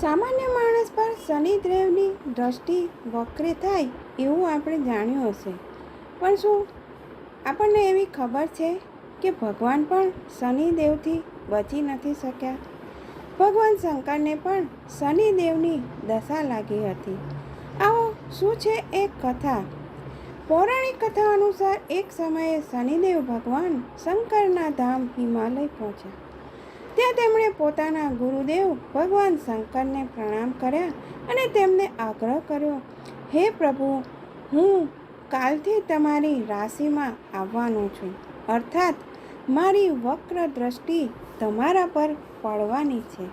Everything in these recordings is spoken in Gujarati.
સામાન્ય માણસ પર શનિદેવની દ્રષ્ટિ વક્રે થાય એવું આપણે જાણ્યું હશે. પણ શું આપણને એવી ખબર છે કે ભગવાન પણ શનિદેવથી બચી નથી શક્યા? ભગવાન શંકરને પણ શનિદેવની દશા લાગી હતી. આવો શું છે એક કથા? પૌરાણિક કથા અનુસાર એક સમયે શનિદેવ ભગવાન શંકરના ધામ હિમાલય પહોંચ્યા. ત્યાં તેમણે પોતાના ગુરુદેવ ભગવાન શંકરને પ્રણામ કર્યા અને તેમને આગ્રહ કર્યો, હે પ્રભુ, હું કાલથી તમારી રાશિમાં આવવાનો છું. અર્થાત, મારી વક્ર દ્રષ્ટિ તમારા પર પડવાની છે.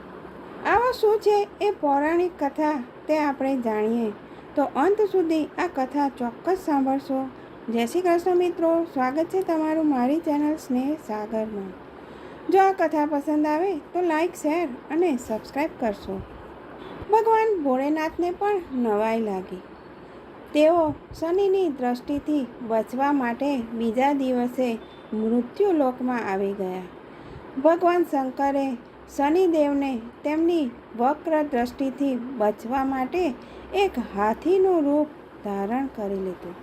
આવો શું છે એ પૌરાણિક કથા તે આપણે જાણીએ? તો અંત સુધી આ કથા ચોક્કસ સાંભળશો. જય શ્રી કૃષ્ણ મિત્રો, સ્વાગત છે તમારું મારી ચેનલ સ્નેહ સાગરમાં. જો આ કથા પસંદ આવે તો લાઈક શેર અને સબસ્ક્રાઈબ કરશો. ભગવાન ભોળેનાથને પણ નવાઈ લાગી. તેઓ શનિની દ્રષ્ટિથી બચવા માટે બીજા દિવસે મૃત્યુલોકમાં આવી ગયા. ભગવાન શંકરે શનિદેવને તેમની વક્ર દ્રષ્ટિથી બચવા માટે એક હાથીનું રૂપ ધારણ કરી લીધું.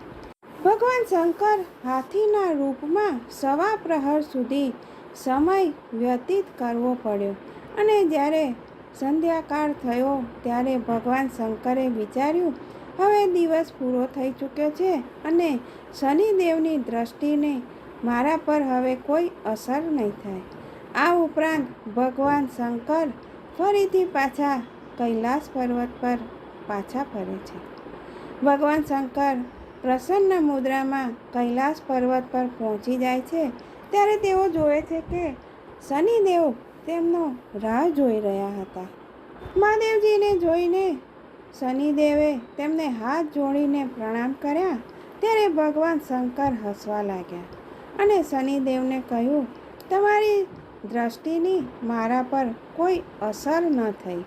ભગવાન શંકર હાથીના રૂપમાં સવા પ્રહર સુધી સમય વ્યતીત કરવો પડ્યો. અને જ્યારે સંધ્યાકાળ થયો ત્યારે ભગવાન શંકરે વિચાર્યું, હવે દિવસ પૂરો થઈ ચૂક્યો છે અને શનિદેવની દ્રષ્ટિને મારા પર હવે કોઈ અસર નહીં થાય. આ ઉપરાંત ભગવાન શંકર ફરીથી પાછા કૈલાસ પર્વત પર પાછા ફરે છે. ભગવાન શંકર પ્રસન્ન મુદ્રામાં કૈલાસ પર્વત પર પહોંચી જાય છે ત્યારે તેઓ જોવે છે કે શનિદેવ તેમનો રાહ જોઈ રહ્યા હતા. મહાદેવજીને જોઈને શનિદેવે તેમને હાથ જોડીને પ્રણામ કર્યા. ત્યારે ભગવાન શંકર હસવા લાગ્યા અને શનિદેવને કહ્યું, તમારી દ્રષ્ટિની મારા પર કોઈ અસર ન થઈ.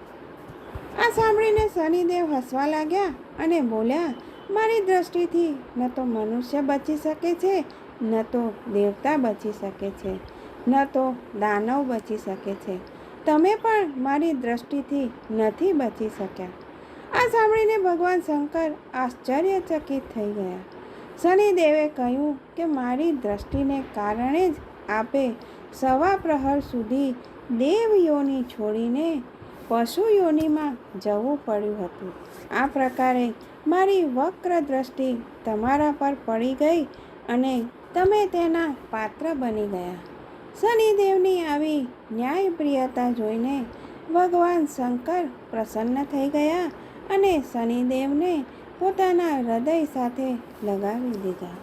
આ સાંભળીને શનિદેવ હસવા લાગ્યા અને બોલ્યા, મારી દ્રષ્ટિથી ન તો મનુષ્ય બચી શકે છે ન તો દેવતા બચી શકે છે, ન તો દાનવ બચી શકે છે. તમે પણ મારી દ્રષ્ટિથી નથી બચી શક્યા. આ સાંભળીને ભગવાન શંકર આશ્ચર્યચકિત થઈ ગયા. શનિદેવે કહ્યું કે મારી દ્રષ્ટિને કારણે જ આપે સવા પ્રહર સુધી દેવ યોની છોડીને પશુ જવું પડ્યું હતું. આ પ્રકારે મારી વક્ર દ્રષ્ટિ તમારા પર પડી ગઈ અને તમે તેના પાત્ર બની ગયા. શનિદેવની આવી ન્યાયપ્રિયતા જોઈને ભગવાન શંકર પ્રસન્ન થઈ ગયા અને શનિદેવને પોતાના હૃદય સાથે લગાવી દીધા.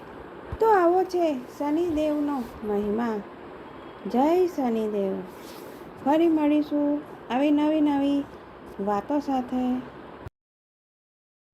તો આવો છે શનિદેવનો મહિમા. જય શનિદેવ. ફરી મળીશું આવી નવી નવી વાતો સાથે.